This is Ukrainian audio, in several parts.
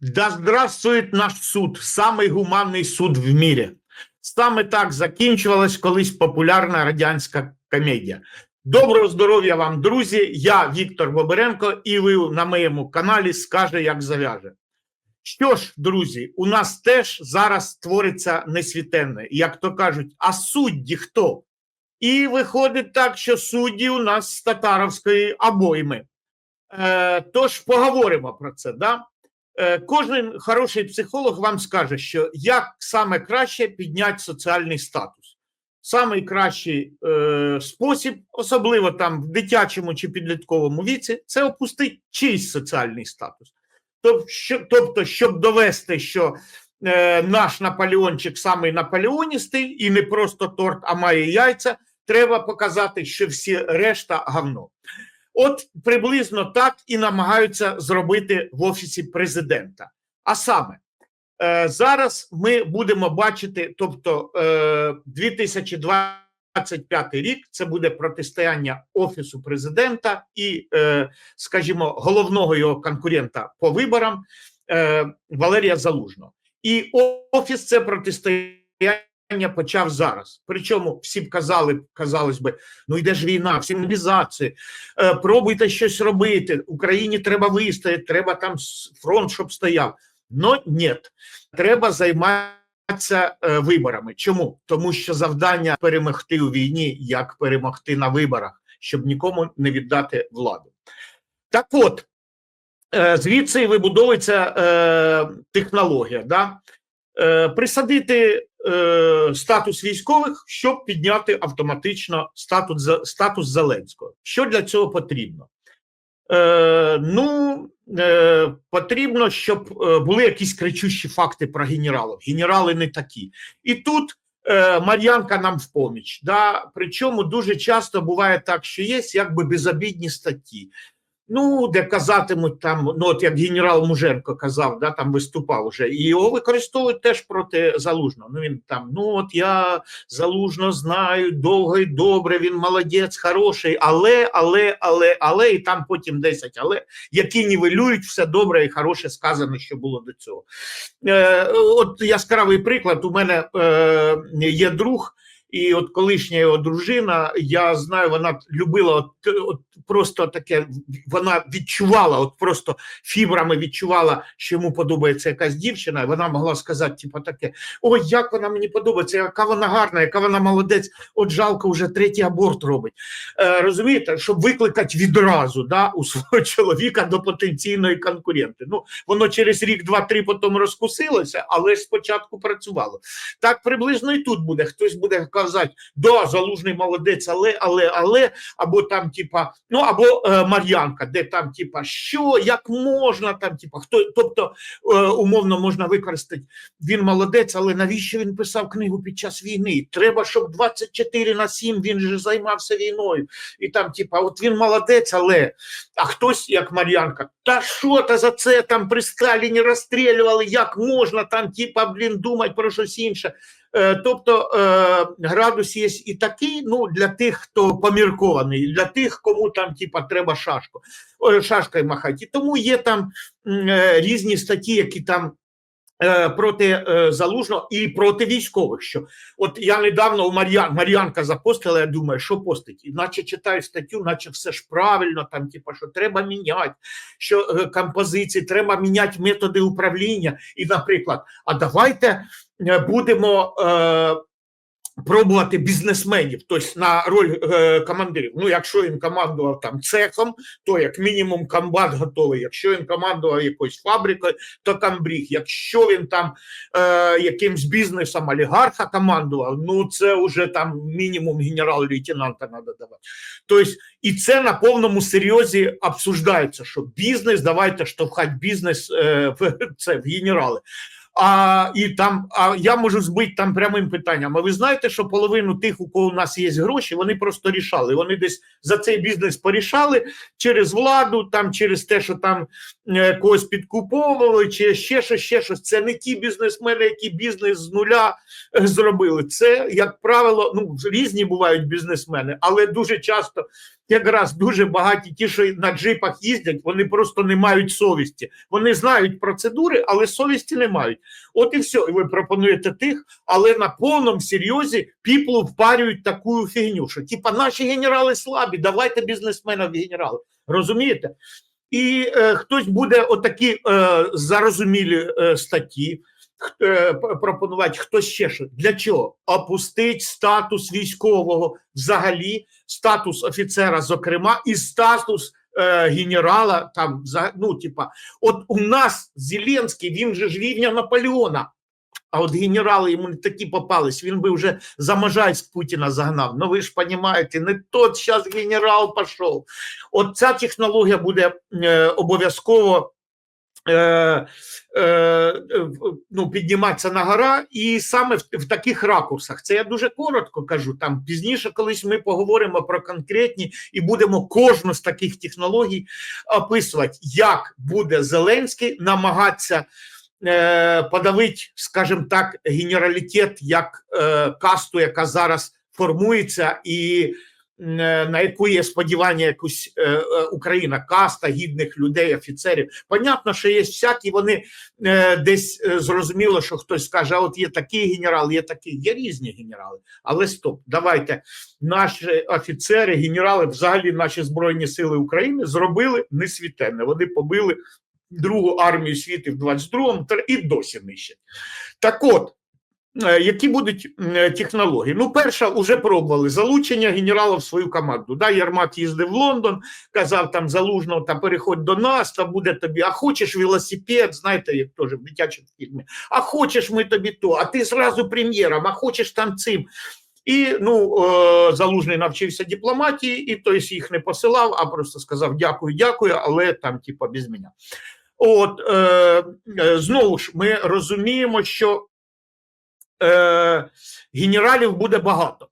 Да здравствует наш суд, самий гуманний суд в мірі. Саме так закінчувалась колись популярна радянська комедія. Доброго здоров'я вам, друзі! Я Віктор Боберенко, і ви на моєму каналі скаже, як зав'яже. Що ж, друзі, у нас теж зараз твориться несвітенне, як то кажуть, а судді хто? І виходить так, що судді у нас з татаровської обойми. Е, тож поговоримо про це. Да? Е, Кожен хороший психолог вам скаже, що як саме краще підняти соціальний статус. Самий кращий е, спосіб, особливо там в дитячому чи підлітковому віці, це опустити чийсь соціальний статус. Тобто, щоб довести, що е, наш Наполеончик самий наполеоністий і не просто торт, а має яйця, треба показати, що всі решта гавно. От приблизно так і намагаються зробити в офісі президента. А саме е, зараз ми будемо бачити, тобто е, 2025 рік це буде протистояння офісу президента і, е, скажімо, головного його конкурента по виборам е, Валерія Залужного. І офіс це протистояння почав зараз. Причому всі б казали, казалось би, ну йде ж війна, всі мобілізації, е, пробуйте щось робити. Україні треба вистояти, треба там фронт, щоб стояв. Но ні, треба займатися е, виборами. Чому? Тому що завдання перемогти у війні, як перемогти на виборах, щоб нікому не віддати владу. Так от, е, звідси вибудовується е, технологія. Да? Е, присадити е, статус військових, щоб підняти автоматично статус, статус Зеленського. Що для цього потрібно? Е, ну, е, потрібно, щоб е, були якісь кричущі факти про генералів. Генерали не такі. І тут е, Мар'янка нам в поміч. Да? Причому дуже часто буває так, що є якби безобідні статті. Ну, де казатимуть там, ну от як генерал Муженко казав, да, там виступав уже, і його використовують теж проти Залужного. Ну він там, ну от я Залужно знаю, довго і добре, він молодець, хороший, але, але, але, але, і там потім 10 але, які нівелюють все добре і хороше сказане, що було до цього. Е, от яскравий приклад, у мене е, є друг. І от колишня його дружина, я знаю, вона любила от, от просто таке, вона відчувала, от просто фібрами відчувала, що йому подобається якась дівчина, і вона могла сказати, типу, таке: ой, як вона мені подобається, яка вона гарна, яка вона молодець, от жалко, вже третій аборт робить. Е, розумієте, щоб викликати відразу да, у свого чоловіка до потенційної конкуренти. Ну, воно через рік, два-три потім розкусилося, але ж спочатку працювало. Так приблизно і тут буде. Хтось буде казати, да, залужний молодець, але, але, але, або там, типа, ну або е, Мар'янка, де там, типа, що, як можна там, типа, хто, тобто, е, умовно можна використати, він молодець, але навіщо він писав книгу під час війни? Треба, щоб 24 на 7 він же займався війною. І там, типа, от він молодець, але а хтось, як Мар'янка, та що та за це там при Сталіні розстрілювали, як можна там, типа, блін, думати про щось інше. Е, Тобто е, градус є і такий, ну для тих, хто поміркований, для тих, кому там типа треба шашку, шашкою махати. І тому є там е, різні статті, які там. е, Проти е, залужного і проти військових. Що от я недавно у Мар'ян Мар'янка запостила, я думаю, що постить, іначе читаю статтю, наче все ж правильно, там, типа, що треба міняти, що е, композиції, треба міняти методи управління. І, наприклад, а давайте е, будемо е, пробувати бізнесменів, тобто на роль е, командирів. Ну, якщо він командував там цехом, то як мінімум комбат готовий. Якщо він командував якоюсь фабрикою, то камбріг. Якщо він там е, якимсь бізнесом олігарха командував, ну це вже там мінімум генерал-лейтенанта треба давати. Тобто, і це на повному серйозі обсуждається, що бізнес, давайте штовхати бізнес е, в це в генерали. А і там, а я можу збити там прямим питанням. А ви знаєте, що половину тих, у кого у нас є гроші, вони просто рішали. Вони десь за цей бізнес порішали через владу, там через те, що там е, когось підкуповували, чи ще щось, ще щось. Це не ті бізнесмени, які бізнес з нуля е, зробили. Це, як правило, ну різні бувають бізнесмени, але дуже часто якраз дуже багаті, ті, що на джипах їздять, вони просто не мають совісті. Вони знають процедури, але совісті не мають. От і все. І ви пропонуєте тих, але на повному серйозі піплу впарюють таку фігню, що типа наші генерали слабі, давайте бізнесменів генерали. Розумієте? І е, хтось буде отакі е, зарозумілі е, статті пропонувати, хтось ще що. Для чого? Опустить статус військового взагалі, статус офіцера, зокрема, і статус е, генерала. Там ну, типа, от у нас Зеленський, він же ж рівня Наполеона. А от генерали йому не такі попались, він би вже за Можайськ Путіна загнав. Ну ви ж розумієте, не тот зараз генерал пішов. От ця технологія буде е, обов'язково е, е, ну, підніматися на гора, і саме в, в таких ракурсах. Це я дуже коротко кажу. Там пізніше, колись ми поговоримо про конкретні і будемо кожну з таких технологій описувати, як буде Зеленський намагатися. Е, подавить, скажімо так, генералітет як е, касту, яка зараз формується, і е, на яку є сподівання якусь Україна, каста гідних людей, офіцерів. Понятно, що є всякі, вони десь зрозуміло, що хтось скаже: а от є такий генерал, є такий, є різні генерали. Але стоп, давайте наші офіцери, генерали, взагалі наші збройні сили України зробили несвітенне. Вони побили Другу армію світу в 22-му і досі нищать. Так от, е, які будуть е, технології? Ну, перша, вже пробували залучення генерала в свою команду. Да, Ярмак їздив в Лондон, казав там залужного, та переходь до нас, та буде тобі, а хочеш велосипед, знаєте, як теж в дитячому фільмі, а хочеш ми тобі то, а ти зразу прем'єром, а хочеш там цим. І ну, е, залужний навчився дипломатії, і той їх не посилав, а просто сказав дякую, дякую, але там, типа, без мене. От е, е, знову ж ми розуміємо, що е, генералів буде багато.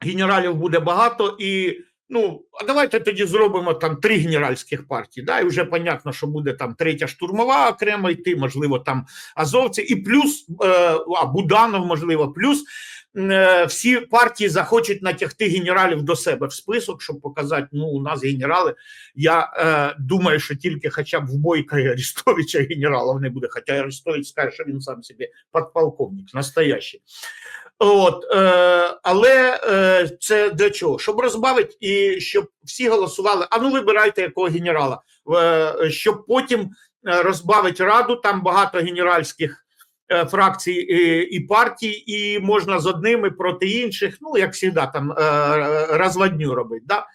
Генералів буде багато, і ну, а давайте тоді зробимо там три генеральських партії. Да, І вже понятно, що буде там третя штурмова окремо йти, можливо, там азовці, і плюс е, а Буданов, можливо, плюс всі партії захочуть натягти генералів до себе в список, щоб показати, ну у нас генерали. Я е, думаю, що тільки хоча б в Бойка і Арестовича генералів не буде. Хоча Арестович скаже, що він сам собі подполковник, настоящий. От, е, Але е, це для чого? Щоб розбавити і щоб всі голосували. А ну вибирайте якого генерала, е, щоб потім е, розбавити раду. Там багато генеральських Е, фракцій і партій, і можна з одними проти інших, ну як завжди, там е, розводню робити. Да?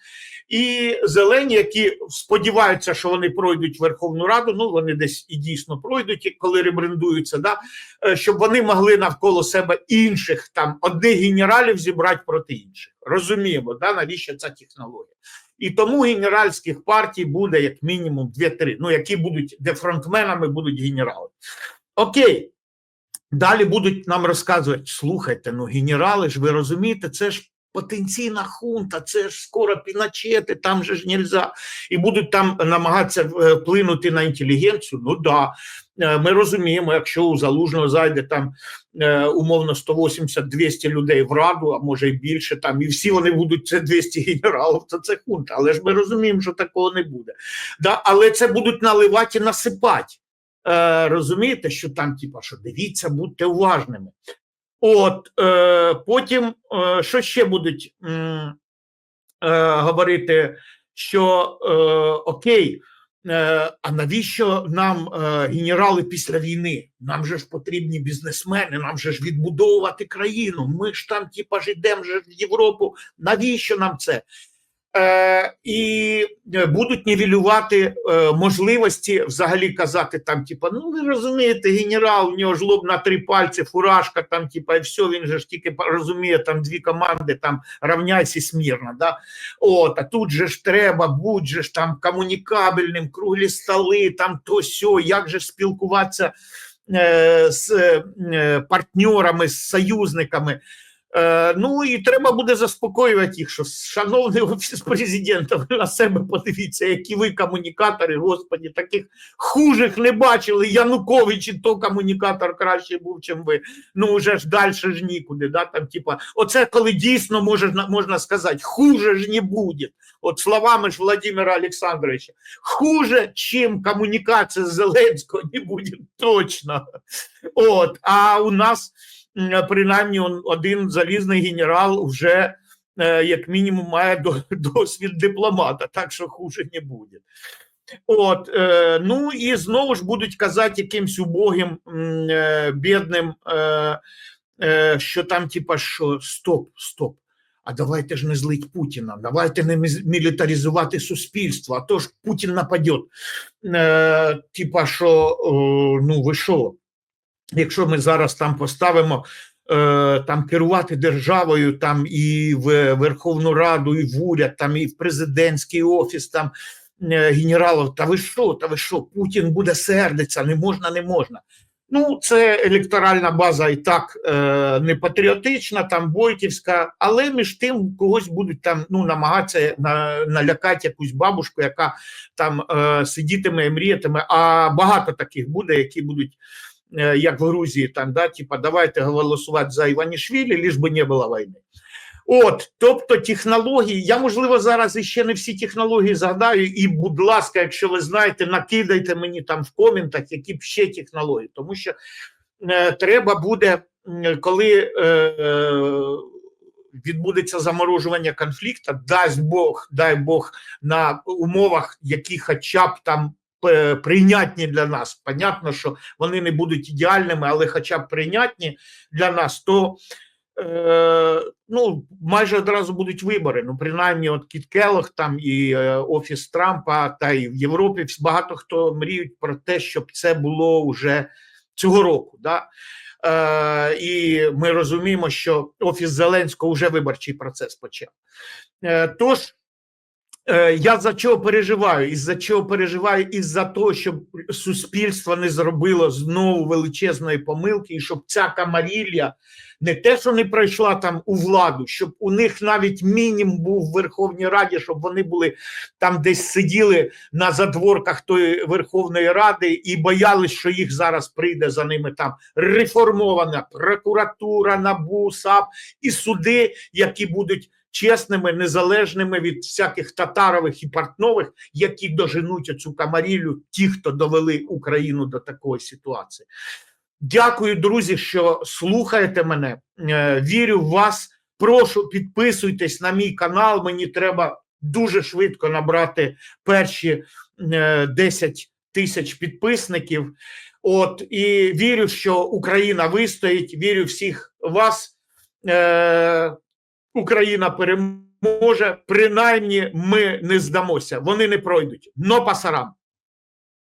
І зелені, які сподіваються, що вони пройдуть Верховну Раду, ну вони десь і дійсно пройдуть, коли ребрендуються, да? Е, щоб вони могли навколо себе інших там одних генералів зібрати проти інших. Розуміємо, да, навіщо ця технологія. І тому генеральських партій буде як мінімум 2-3, ну які будуть, де фронтменами будуть генерали. Окей. Далі будуть нам розказувати: слухайте, ну генерали ж ви розумієте, це ж потенційна хунта, це ж скоро піначети, там же ж нельзя. І будуть там намагатися е, вплинути на інтелігенцію. Ну да, е, ми розуміємо, якщо у залужного зайде там е, умовно 180-200 людей в раду, а може і більше, там і всі вони будуть це 200 генералів, то це хунта. Але ж ми розуміємо, що такого не буде. Да, Але це будуть наливати і насипати. Е, розумієте, що там, типа, що дивіться, будьте уважними. От е, потім, е, що ще будуть е, говорити, що е, окей, е, а навіщо нам е, генерали після війни? Нам же ж потрібні бізнесмени, нам же ж відбудовувати країну. Ми ж там, типа, ж йдемо в Європу. Навіщо нам це? Е, і е, будуть нівелювати е, можливості взагалі казати там, типа, ну ви розумієте, генерал, у нього ж лоб на три пальці, фуражка, там, типа, і все, він же ж тільки розуміє там дві команди, там равняйся смірно. Да? От, а тут же ж треба, будь же ж там комунікабельним, круглі столи, там то сьо, як же спілкуватися е, з е, партнерами, з союзниками. Е, ну і треба буде заспокоювати їх, що шановний офіс президента, ви на себе подивіться, які ви комунікатори, господі, таких хужих не бачили. Янукович і то комунікатор краще був, чим ви. Ну вже ж далі ж нікуди. Да? Там, типа, оце коли дійсно можна, можна сказати, хуже ж не буде. От словами ж Владимира Олександровича, хуже, чим комунікація з Зеленського не буде точно. От, а у нас принаймні он, один залізний генерал вже е, як мінімум має досвід дипломата, так що хуже не буде. От, е, ну і знову ж будуть казати якимсь убогим, е, бідним, е, е, що там, типа, що стоп, стоп. А давайте ж не злить Путіна, давайте не мілітаризувати суспільство, а то ж Путін нападе. Е, типа, що е, ну ви що? Якщо ми зараз там поставимо е, там керувати державою, там і в Верховну Раду, і в уряд, там і в президентський офіс, там е, генералів, та ви що, та ви що, Путін буде сердиться, не можна, не можна. Ну, це електоральна база і так е, не патріотична, там бойківська, але між тим когось будуть там ну, намагатися на, налякати якусь бабушку, яка там е, сидітиме і мріятиме. А багато таких буде, які будуть, як в Грузії, там, да, типа, давайте голосувати за Іванішвілі, ліж би не було війни. От, тобто технології, я можливо зараз іще не всі технології згадаю, і, будь ласка, якщо ви знаєте, накидайте мені там в коментах, які б ще технології, тому що е, треба буде, коли е, е, відбудеться заморожування конфлікту, дасть Бог, дай Бог на умовах, які хоча б там е, прийнятні для нас. Понятно, що вони не будуть ідеальними, але хоча б прийнятні для нас, то е, ну, майже одразу будуть вибори. Ну, принаймні, от Кіт Келлог там і е, Офіс Трампа, та і в Європі багато хто мріють про те, щоб це було вже цього року. Да? Е, і ми розуміємо, що Офіс Зеленського вже виборчий процес почав. Е, тож, Я за чого переживаю? Із-за чого переживаю? Із-за того, щоб суспільство не зробило знову величезної помилки, і щоб ця камарілля не те, що не пройшла там у владу, щоб у них навіть мінімум був в Верховній Раді, щоб вони були там десь сиділи на задворках тої Верховної Ради і боялись, що їх зараз прийде за ними там реформована прокуратура, НАБУ, САП і суди, які будуть чесними, незалежними від всяких татарових і портнових, які доженуть цю камарілю, ті, хто довели Україну до такої ситуації. Дякую, друзі, що слухаєте мене. Е, Вірю в вас. Прошу підписуйтесь на мій канал. Мені треба дуже швидко набрати перші е, 10 тисяч підписників. От і вірю, що Україна вистоїть. Вірю всіх вас. Е, Україна переможе. Принаймні, ми не здамося. Вони не пройдуть. Но пасарам.